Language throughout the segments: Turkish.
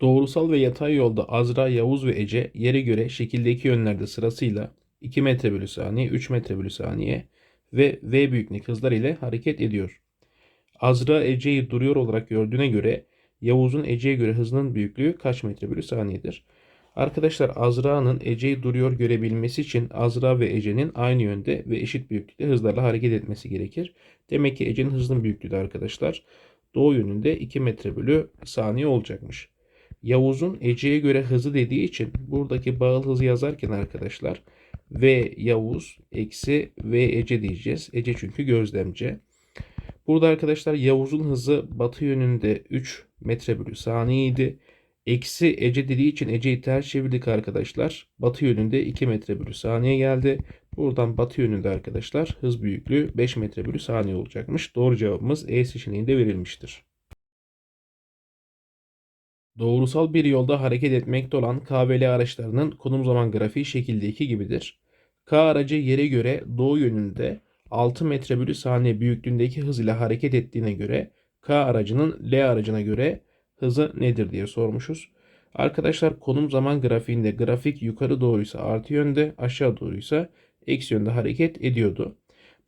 Doğrusal ve yatay yolda Azra, Yavuz ve Ece yere göre şekildeki yönlerde sırasıyla 2 metre bölü saniye, 3 metre bölü saniye ve v büyüklük hızlar ile hareket ediyor. Azra Ece'yi duruyor olarak gördüğüne göre Yavuz'un Ece'ye göre hızının büyüklüğü kaç metre bölü saniyedir? Arkadaşlar Azra'nın Ece'yi duruyor görebilmesi için Azra ve Ece'nin aynı yönde ve eşit büyüklükte hızlarla hareket etmesi gerekir. Demek ki Ece'nin hızının büyüklüğü de arkadaşlar doğu yönünde 2 metre bölü saniye olacakmış. Yavuz'un Ece'ye göre hızı dediği için buradaki bağıl hızı yazarken arkadaşlar V Yavuz eksi V Ece diyeceğiz. Ece çünkü gözlemci. Burada arkadaşlar Yavuz'un hızı batı yönünde 3 metre bölü saniyeydi. Eksi Ece dediği için Ece'yi ters çevirdik arkadaşlar. Batı yönünde 2 metre bölü saniye geldi. Buradan batı yönünde arkadaşlar hız büyüklüğü 5 metre bölü saniye olacakmış. Doğru cevabımız E seçeneğinde verilmiştir. Doğrusal bir yolda hareket etmekte olan K ve L araçlarının konum zaman grafiği şekildeki gibidir. K aracı yere göre doğu yönünde 6 metre bölü saniye büyüklüğündeki hız ile hareket ettiğine göre K aracının L aracına göre hızı nedir diye sormuşuz. Arkadaşlar konum zaman grafiğinde grafik yukarı doğruysa artı yönde aşağı doğruysa eksi yönde hareket ediyordu.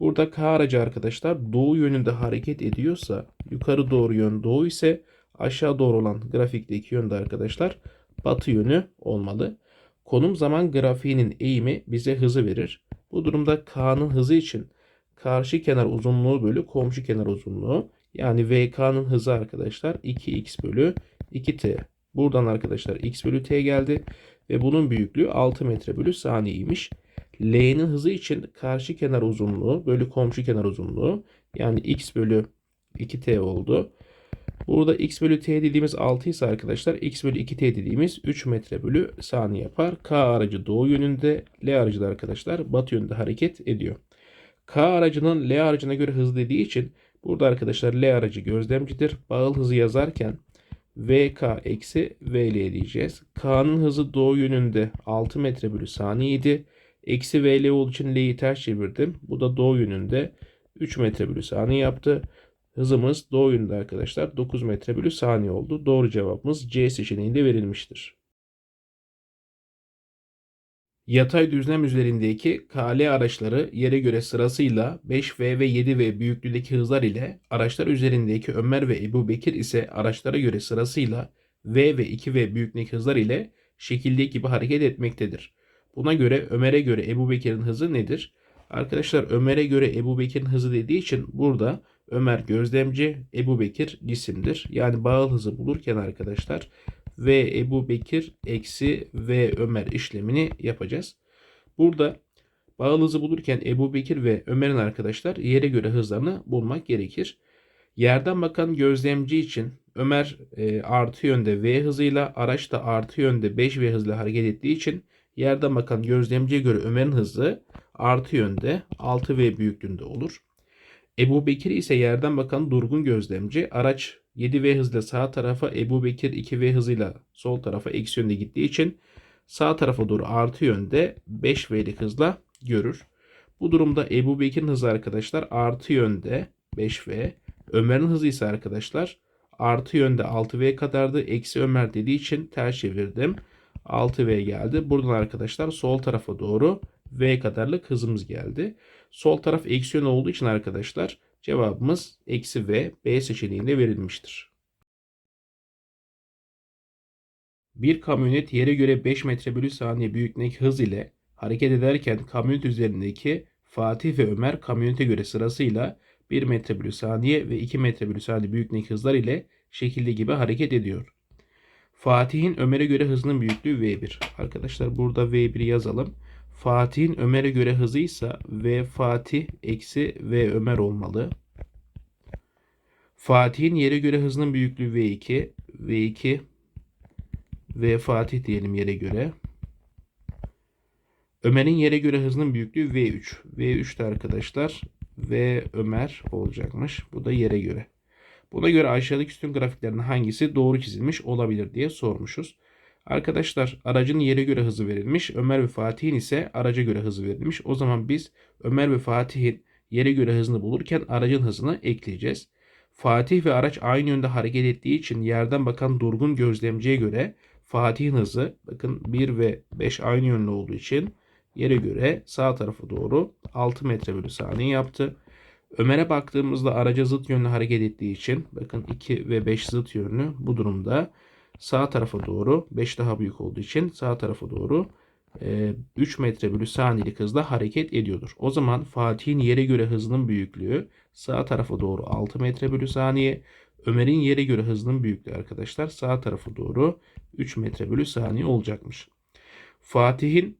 Burada K aracı arkadaşlar doğu yönünde hareket ediyorsa yukarı doğru yön doğu ise aşağı doğru olan grafikteki yönde arkadaşlar batı yönü olmalı. Konum zaman grafiğinin eğimi bize hızı verir. Bu durumda K'nın hızı için karşı kenar uzunluğu bölü komşu kenar uzunluğu yani VK'nın hızı arkadaşlar 2x bölü 2t. Buradan arkadaşlar x bölü t geldi ve bunun büyüklüğü 6 metre bölü saniyeymiş. L'nin hızı için karşı kenar uzunluğu bölü komşu kenar uzunluğu yani x bölü 2t oldu. Burada x bölü t dediğimiz 6 ise arkadaşlar x bölü 2t dediğimiz 3 metre bölü saniye yapar. K aracı doğu yönünde, L aracı da arkadaşlar batı yönünde hareket ediyor. K aracının L aracına göre hız dediği için burada arkadaşlar L aracı gözlemcidir. Bağıl hızı yazarken VK eksi VL diyeceğiz. K'nın hızı doğu yönünde 6 metre bölü saniyeydi. Eksi VL olduğu için L'yi ters çevirdim. Bu da doğu yönünde 3 metre bölü saniye yaptı. Hızımız doğu yönünde arkadaşlar 9 metre bölü saniye oldu. Doğru cevabımız C seçeneğinde verilmiştir. Yatay düzlem üzerindeki KL araçları yere göre sırasıyla 5V ve 7V büyüklüğündeki hızlar ile araçlar üzerindeki Ömer ve Ebu Bekir ise araçlara göre sırasıyla V ve 2V büyüklüğündeki hızlar ile şekildeki gibi hareket etmektedir. Buna göre Ömer'e göre Ebu Bekir'in hızı nedir? Arkadaşlar Ömer'e göre Ebu Bekir'in hızı dediği için burada Ömer gözlemci, Ebu Bekir cisimdir. Yani bağıl hızı bulurken arkadaşlar ve Ebu Bekir eksi ve Ömer işlemini yapacağız. Burada bağıl hızı bulurken Ebu Bekir ve Ömer'in arkadaşlar yere göre hızlarını bulmak gerekir. Yerden bakan gözlemci için Ömer e, artı yönde V hızıyla araç da artı yönde 5V hızla hareket ettiği için yerden bakan gözlemciye göre Ömer'in hızı artı yönde 6V büyüklüğünde olur. Ebu Bekir ise yerden bakan durgun gözlemci. Araç 7V hızla sağ tarafa Ebu Bekir 2V hızıyla sol tarafa eksi yönde gittiği için sağ tarafa doğru artı yönde 5V'lik hızla görür. Bu durumda Ebu Bekir'in hızı arkadaşlar artı yönde 5V. Ömer'in hızı ise arkadaşlar artı yönde 6V kadardı. Eksi Ömer dediği için ters çevirdim. 6V geldi. Buradan arkadaşlar sol tarafa doğru V kadarlık hızımız geldi. Sol taraf eksi yön olduğu için arkadaşlar cevabımız eksi V B seçeneğinde verilmiştir. Bir kamyonet yere göre 5 metre bölü saniye büyüklüğündeki hız ile hareket ederken kamyonet üzerindeki Fatih ve Ömer kamyonete göre sırasıyla 1 metre bölü saniye ve 2 metre bölü saniye büyüklüğündeki hızlar ile şekilde gibi hareket ediyor. Fatih'in Ömer'e göre hızının büyüklüğü V1. Arkadaşlar burada V1 yazalım. Fatih'in Ömer'e göre hızıysa V Fatih eksi V Ömer olmalı. Fatih'in yere göre hızının büyüklüğü V2. V2 V Fatih diyelim yere göre. Ömer'in yere göre hızının büyüklüğü V3. V3 de arkadaşlar V Ömer olacakmış. Bu da yere göre. Buna göre aşağıdaki sütun grafiklerinin hangisi doğru çizilmiş olabilir diye sormuşuz. Arkadaşlar aracın yere göre hızı verilmiş. Ömer ve Fatih'in ise araca göre hızı verilmiş. O zaman biz Ömer ve Fatih'in yere göre hızını bulurken aracın hızını ekleyeceğiz. Fatih ve araç aynı yönde hareket ettiği için yerden bakan durgun gözlemciye göre Fatih'in hızı bakın 1 ve 5 aynı yönlü olduğu için yere göre sağ tarafa doğru 6 metre bölü saniye yaptı. Ömer'e baktığımızda araca zıt yönlü hareket ettiği için bakın 2 ve 5 zıt yönlü bu durumda sağ tarafa doğru 5 daha büyük olduğu için sağ tarafa doğru e, 3 metre bölü saniyelik hızla hareket ediyordur. O zaman Fatih'in yere göre hızının büyüklüğü sağ tarafa doğru 6 metre bölü saniye. Ömer'in yere göre hızının büyüklüğü arkadaşlar sağ tarafa doğru 3 metre bölü saniye olacakmış. Fatih'in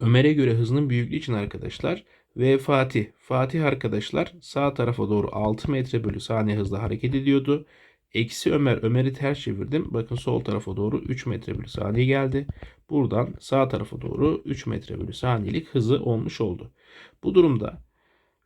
Ömer'e göre hızının büyüklüğü için arkadaşlar ve Fatih. Fatih arkadaşlar sağ tarafa doğru 6 metre bölü saniye hızla hareket ediyordu. Eksi Ömer, Ömer'i ters çevirdim. Bakın sol tarafa doğru 3 metre bölü saniye geldi. Buradan sağ tarafa doğru 3 metre bölü saniyelik hızı olmuş oldu. Bu durumda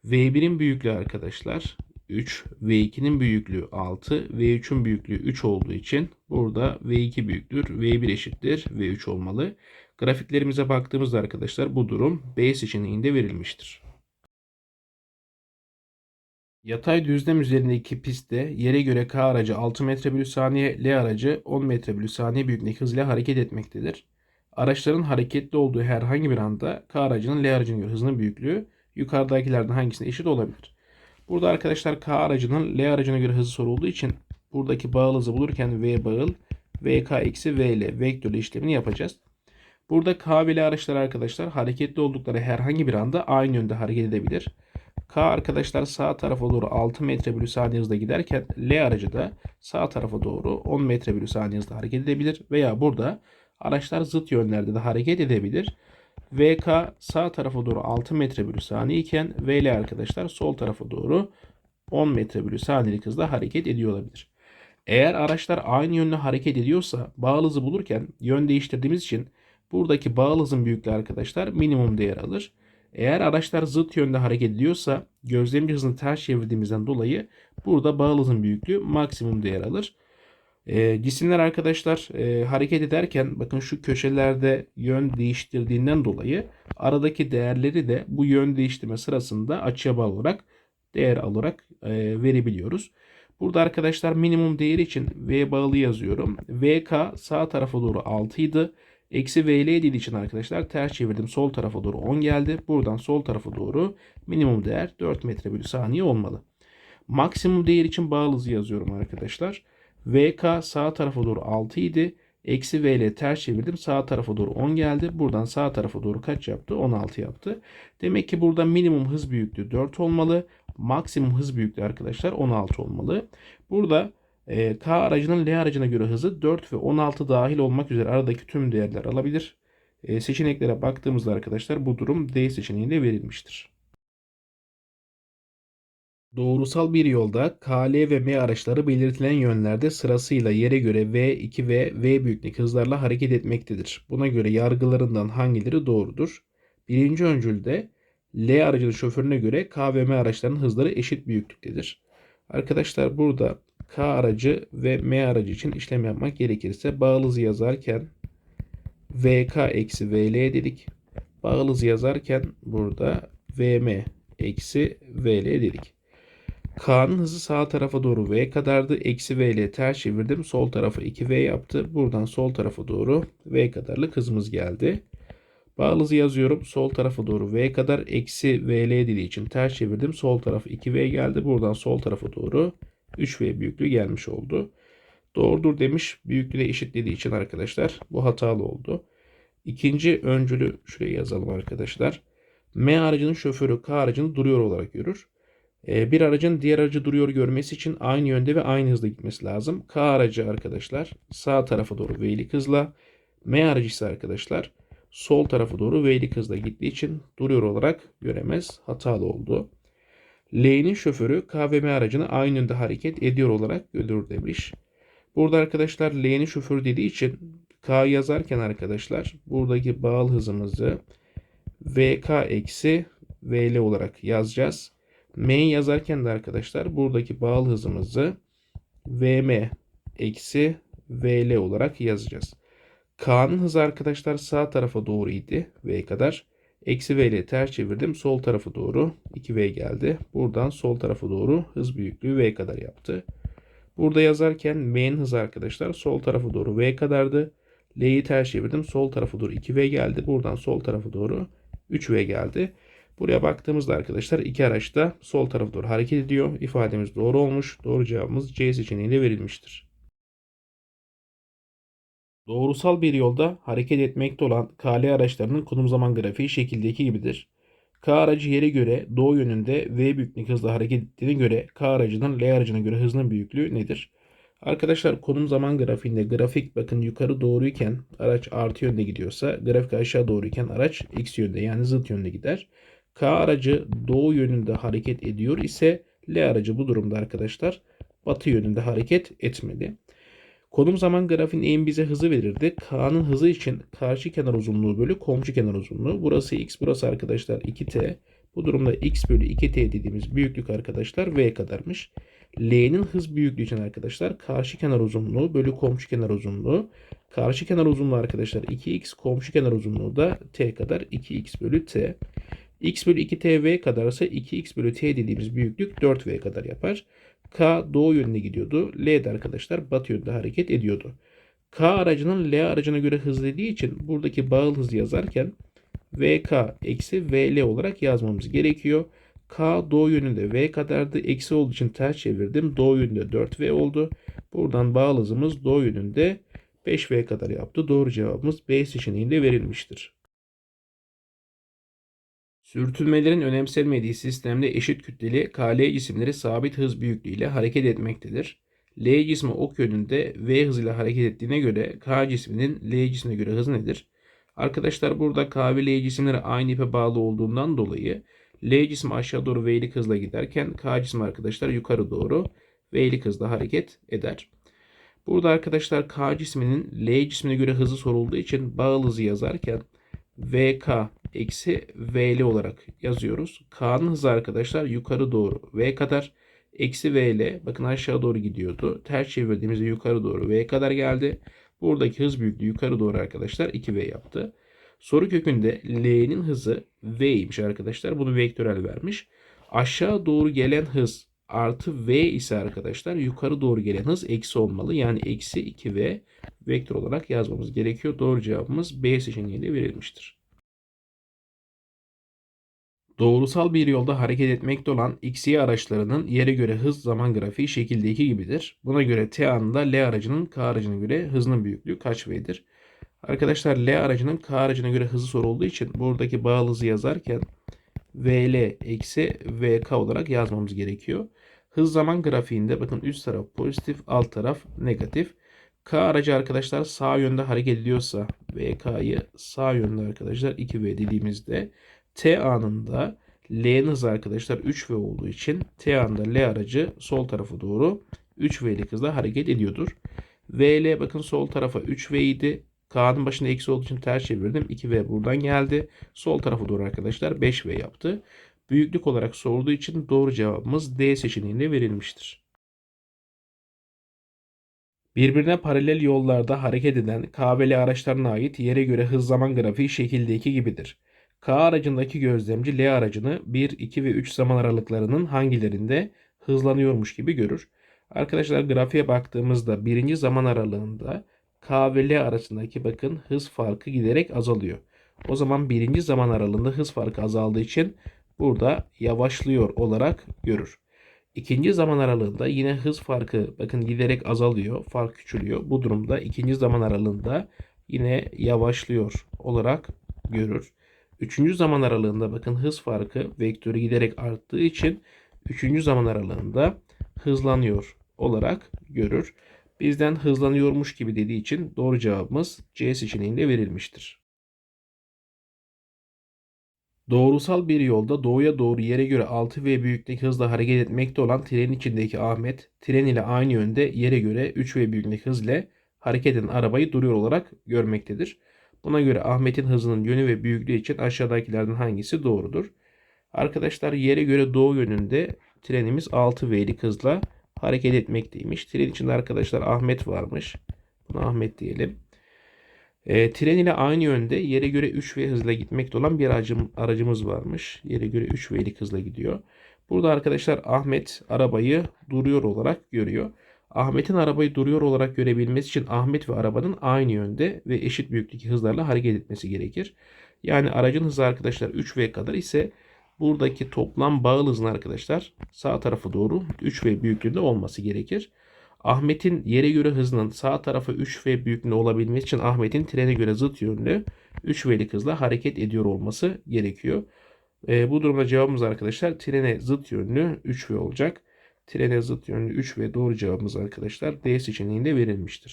V1'in büyüklüğü arkadaşlar 3, V2'nin büyüklüğü 6, V3'ün büyüklüğü 3 olduğu için burada V2 büyüktür, V1 eşittir, V3 olmalı. Grafiklerimize baktığımızda arkadaşlar bu durum B seçeneğinde verilmiştir. Yatay düzlem üzerindeki pistte yere göre K aracı 6 metre bölü saniye, L aracı 10 metre bölü saniye büyüklüğündeki hızla hareket etmektedir. Araçların hareketli olduğu herhangi bir anda K aracının L aracının göre hızının büyüklüğü yukarıdakilerden hangisine eşit olabilir? Burada arkadaşlar K aracının L aracına göre hızı sorulduğu için buradaki bağıl hızı bulurken V bağıl VK eksi VL vektörlü işlemini yapacağız. Burada K ve L araçları arkadaşlar hareketli oldukları herhangi bir anda aynı yönde hareket edebilir. K arkadaşlar sağ tarafa doğru 6 metre bölü saniye hızla giderken L aracı da sağ tarafa doğru 10 metre bölü saniye hızla hareket edebilir. Veya burada araçlar zıt yönlerde de hareket edebilir. VK sağ tarafa doğru 6 metre bölü saniye iken VL arkadaşlar sol tarafa doğru 10 metre bölü saniyelik hızla hareket ediyor olabilir. Eğer araçlar aynı yönde hareket ediyorsa bağlı hızı bulurken yön değiştirdiğimiz için buradaki bağlı hızın büyüklüğü arkadaşlar minimum değer alır. Eğer araçlar zıt yönde hareket ediyorsa gözlemci hızını ters çevirdiğimizden dolayı burada bağlı hızın büyüklüğü maksimum değer alır. E, cisimler arkadaşlar e, hareket ederken bakın şu köşelerde yön değiştirdiğinden dolayı aradaki değerleri de bu yön değiştirme sırasında açıya bağlı olarak değer alarak e, verebiliyoruz. Burada arkadaşlar minimum değeri için V bağlı yazıyorum. VK sağ tarafa doğru 6 idi. Eksi VL dediği için arkadaşlar ters çevirdim. Sol tarafa doğru 10 geldi. Buradan sol tarafa doğru minimum değer 4 metre bölü saniye olmalı. Maksimum değer için bağlı hızı yazıyorum arkadaşlar. VK sağ tarafa doğru 6 idi. Eksi V ters çevirdim. Sağ tarafa doğru 10 geldi. Buradan sağ tarafa doğru kaç yaptı? 16 yaptı. Demek ki burada minimum hız büyüklüğü 4 olmalı. Maksimum hız büyüklüğü arkadaşlar 16 olmalı. Burada e, K aracının L aracına göre hızı 4 ve 16 dahil olmak üzere aradaki tüm değerler alabilir. E, seçeneklere baktığımızda arkadaşlar bu durum D seçeneğinde verilmiştir. Doğrusal bir yolda KL ve M araçları belirtilen yönlerde sırasıyla yere göre V2 ve V büyüklük hızlarla hareket etmektedir. Buna göre yargılarından hangileri doğrudur? Birinci öncülde L aracının şoförüne göre K ve M araçlarının hızları eşit büyüklüktedir. Arkadaşlar burada K aracı ve M aracı için işlem yapmak gerekirse bağlı hızı yazarken VK eksi VL dedik. Bağlı hızı yazarken burada VM eksi VL dedik. K'nın hızı sağ tarafa doğru V kadardı. Eksi V ile ters çevirdim. Sol tarafı 2V yaptı. Buradan sol tarafa doğru V kadarlık hızımız geldi. Bağlı hızı yazıyorum. Sol tarafa doğru V kadar. Eksi VL dediği için ters çevirdim. Sol tarafı 2V geldi. Buradan sol tarafa doğru 3V büyüklüğü gelmiş oldu. Doğrudur demiş. Büyüklüğü eşitlediği için arkadaşlar bu hatalı oldu. İkinci öncülü şuraya yazalım arkadaşlar. M aracının şoförü K aracını duruyor olarak görür. Ee, bir aracın diğer aracı duruyor görmesi için aynı yönde ve aynı hızda gitmesi lazım. K aracı arkadaşlar sağ tarafa doğru V'lik hızla. M aracı ise arkadaşlar sol tarafa doğru V'lik hızla gittiği için duruyor olarak göremez. Hatalı oldu. L'nin şoförü K ve M aracını aynı yönde hareket ediyor olarak görür demiş. Burada arkadaşlar L'nin şoförü dediği için K yazarken arkadaşlar buradaki bağıl hızımızı VK eksi VL olarak yazacağız. M yazarken de arkadaşlar buradaki bağlı hızımızı VM eksi VL olarak yazacağız. K'nın hızı arkadaşlar sağ tarafa doğru idi V kadar. Eksi V ile ters çevirdim. Sol tarafı doğru 2V geldi. Buradan sol tarafı doğru hız büyüklüğü V kadar yaptı. Burada yazarken V'nin hızı arkadaşlar sol tarafı doğru V kadardı. L'yi ters çevirdim. Sol tarafı doğru 2V geldi. Buradan sol tarafı doğru 3V geldi. Buraya baktığımızda arkadaşlar iki araç da sol tarafa doğru hareket ediyor. İfademiz doğru olmuş. Doğru cevabımız C seçeneğiyle verilmiştir. Doğrusal bir yolda hareket etmekte olan KL araçlarının konum zaman grafiği şekildeki gibidir. K aracı yere göre doğu yönünde V büyüklük hızla hareket ettiğine göre K aracının L aracına göre hızının büyüklüğü nedir? Arkadaşlar konum zaman grafiğinde grafik bakın yukarı doğruyken araç artı yönde gidiyorsa grafik aşağı doğruyken araç x yönde yani zıt yönde gider. K aracı doğu yönünde hareket ediyor ise L aracı bu durumda arkadaşlar batı yönünde hareket etmeli. Konum zaman grafiğinin en bize hızı verirdi. K'nın hızı için karşı kenar uzunluğu bölü komşu kenar uzunluğu. Burası x, burası arkadaşlar 2t. Bu durumda x bölü 2t dediğimiz büyüklük arkadaşlar v kadarmış. L'nin hız büyüklüğü için arkadaşlar karşı kenar uzunluğu bölü komşu kenar uzunluğu. Karşı kenar uzunluğu arkadaşlar 2x, komşu kenar uzunluğu da t kadar 2x bölü t. x bölü 2t v kadarsa 2x bölü t dediğimiz büyüklük 4v kadar yapar. K doğu yönüne gidiyordu. L de arkadaşlar batı yönde hareket ediyordu. K aracının L aracına göre hız dediği için buradaki bağıl hızı yazarken VK eksi VL olarak yazmamız gerekiyor. K doğu yönünde V kadardı. Eksi olduğu için ters çevirdim. Doğu yönünde 4V oldu. Buradan bağıl hızımız doğu yönünde 5V kadar yaptı. Doğru cevabımız B seçeneğinde verilmiştir. Sürtünmelerin önemsenmediği sistemde eşit kütleli KL cisimleri sabit hız büyüklüğüyle hareket etmektedir. L cismi ok yönünde V hızıyla hareket ettiğine göre K cisminin L cismine göre hızı nedir? Arkadaşlar burada K ve L cisimleri aynı ipe bağlı olduğundan dolayı L cismi aşağı doğru V'lik hızla giderken K cismi arkadaşlar yukarı doğru V'lik hızla hareket eder. Burada arkadaşlar K cisminin L cismine göre hızı sorulduğu için bağıl hızı yazarken VK eksi VL olarak yazıyoruz. K'nın hızı arkadaşlar yukarı doğru V kadar. Eksi VL bakın aşağı doğru gidiyordu. Ters çevirdiğimizde yukarı doğru V kadar geldi. Buradaki hız büyüklüğü yukarı doğru arkadaşlar 2V yaptı. Soru kökünde L'nin hızı V'ymiş arkadaşlar. Bunu vektörel vermiş. Aşağı doğru gelen hız artı V ise arkadaşlar yukarı doğru gelen hız eksi olmalı. Yani eksi 2V vektör olarak yazmamız gerekiyor. Doğru cevabımız B seçeneğiyle verilmiştir. Doğrusal bir yolda hareket etmekte olan XY araçlarının yere göre hız zaman grafiği şekildeki gibidir. Buna göre T anında L aracının K aracına göre hızının büyüklüğü kaç V'dir? Arkadaşlar L aracının K aracına göre hızı sorulduğu için buradaki bağlı hızı yazarken VL eksi VK olarak yazmamız gerekiyor. Hız zaman grafiğinde bakın üst taraf pozitif, alt taraf negatif. K aracı arkadaşlar sağ yönde hareket ediyorsa VK'yı sağ yönde arkadaşlar 2V dediğimizde T anında L'nin hızı arkadaşlar 3V olduğu için T anında L aracı sol tarafa doğru 3V'lik hızla hareket ediyordur. VL bakın sol tarafa 3V idi. K'nın başında eksi olduğu için ters çevirdim. 2V buradan geldi. Sol tarafa doğru arkadaşlar 5V yaptı. Büyüklük olarak sorulduğu için doğru cevabımız D seçeneğinde verilmiştir. Birbirine paralel yollarda hareket eden K ve L araçlarına ait yere göre hız zaman grafiği şekildeki gibidir. K aracındaki gözlemci L aracını 1, 2 ve 3 zaman aralıklarının hangilerinde hızlanıyormuş gibi görür. Arkadaşlar grafiğe baktığımızda birinci zaman aralığında K ve L arasındaki bakın hız farkı giderek azalıyor. O zaman birinci zaman aralığında hız farkı azaldığı için burada yavaşlıyor olarak görür. İkinci zaman aralığında yine hız farkı bakın giderek azalıyor, fark küçülüyor. Bu durumda ikinci zaman aralığında yine yavaşlıyor olarak görür. Üçüncü zaman aralığında bakın hız farkı vektörü giderek arttığı için üçüncü zaman aralığında hızlanıyor olarak görür. Bizden hızlanıyormuş gibi dediği için doğru cevabımız C seçeneğinde verilmiştir. Doğrusal bir yolda doğuya doğru yere göre 6V büyüklük hızla hareket etmekte olan trenin içindeki Ahmet, tren ile aynı yönde yere göre 3V büyüklük hız ile hareket eden arabayı duruyor olarak görmektedir. Buna göre Ahmet'in hızının yönü ve büyüklüğü için aşağıdakilerden hangisi doğrudur? Arkadaşlar yere göre doğu yönünde trenimiz 6V'lik hızla hareket etmekteymiş. Tren içinde arkadaşlar Ahmet varmış. Buna Ahmet diyelim. E, tren ile aynı yönde yere göre 3V hızla gitmekte olan bir aracım, aracımız varmış. Yere göre 3V'lik hızla gidiyor. Burada arkadaşlar Ahmet arabayı duruyor olarak görüyor. Ahmet'in arabayı duruyor olarak görebilmesi için Ahmet ve arabanın aynı yönde ve eşit büyüklükteki hızlarla hareket etmesi gerekir. Yani aracın hızı arkadaşlar 3V kadar ise buradaki toplam bağıl hızın arkadaşlar sağ tarafa doğru 3V büyüklüğünde olması gerekir. Ahmet'in yere göre hızının sağ tarafı 3V büyüklüğünde olabilmesi için Ahmet'in trene göre zıt yönlü 3V'lik hızla hareket ediyor olması gerekiyor. E, bu durumda cevabımız arkadaşlar trene zıt yönlü 3V olacak. Trene zıt yönlü 3V doğru cevabımız arkadaşlar D seçeneğinde verilmiştir.